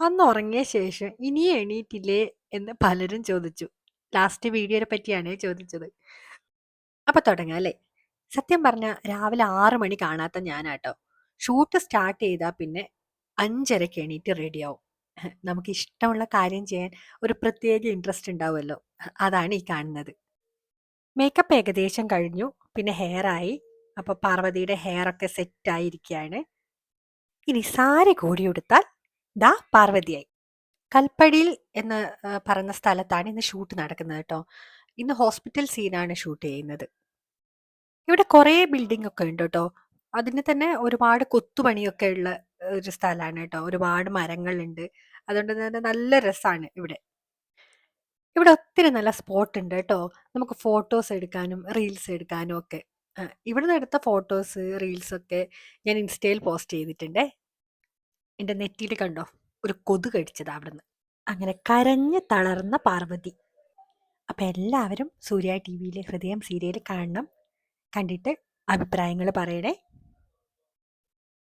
അന്ന് ഉറങ്ങിയ ശേഷം ഇനിയും എണീറ്റില്ലേ എന്ന് പലരും ചോദിച്ചു. ലാസ്റ്റ് വീഡിയോയെ പറ്റിയാണ് ചോദിച്ചത്. അപ്പൊ തുടങ്ങാം അല്ലേ? സത്യം പറഞ്ഞ രാവിലെ ആറ് മണി കാണാത്ത ഞാനാട്ടോ. ഷൂട്ട് സ്റ്റാർട്ട് ചെയ്താൽ പിന്നെ 5:30ക്ക് എണീറ്റ് റെഡിയാവും. നമുക്ക് ഇഷ്ടമുള്ള കാര്യം ചെയ്യാൻ ഒരു പ്രത്യേക ഇൻട്രസ്റ്റ് ഉണ്ടാവുമല്ലോ. അതാണ് ഈ കാണുന്നത്. മേക്കപ്പ് ഏകദേശം കഴിഞ്ഞു. പിന്നെ ഹെയർ ആയി. അപ്പൊ പാർവതിയുടെ ഹെയർ ഒക്കെ സെറ്റ് ആയിരിക്കുകയാണ്. ഇനി സാരി കൂടി ഉടുത്താൽ ദാ പാർവതിയായി. കൽപ്പടിയിൽ എന്ന് പറഞ്ഞ സ്ഥലത്താണ് ഇന്ന് ഷൂട്ട് നടക്കുന്നത് കേട്ടോ. ഇന്ന് ഹോസ്പിറ്റൽ സീനാണ് ഷൂട്ട് ചെയ്യുന്നത്. ഇവിടെ കുറേ ബിൽഡിംഗ് ഒക്കെ ഉണ്ട് കേട്ടോ. അതിന് തന്നെ ഒരുപാട് കൊത്തുപണിയൊക്കെ ഉള്ള ഒരു സ്ഥലമാണ് കേട്ടോ. ഒരുപാട് മരങ്ങളുണ്ട്. അതുകൊണ്ട് തന്നെ നല്ല രസമാണ് ഇവിടെ. ഇവിടെ ഒത്തിരി നല്ല സ്പോട്ട് ഉണ്ട് കേട്ടോ. നമുക്ക് ഫോട്ടോസ് എടുക്കാനും റീൽസ് എടുക്കാനും ഒക്കെ. ഇവിടുന്ന് എടുത്ത ഫോട്ടോസ് റീൽസ് ഒക്കെ ഞാൻ ഇൻസ്റ്റയിൽ പോസ്റ്റ് ചെയ്തിട്ടുണ്ടേ. എന്റെ നെറ്റിയിൽ കണ്ടോ ഒരു കൊതു കടിച്ചത് അവിടുന്ന്. അങ്ങനെ കരഞ്ഞ് തളർന്ന പാർവതി. അപ്പൊ എല്ലാവരും സൂര്യ ടി വിയിലെ ഹൃദയം സീരിയൽ കാണണം. കണ്ടിട്ട് അഭിപ്രായങ്ങൾ പറയണേ.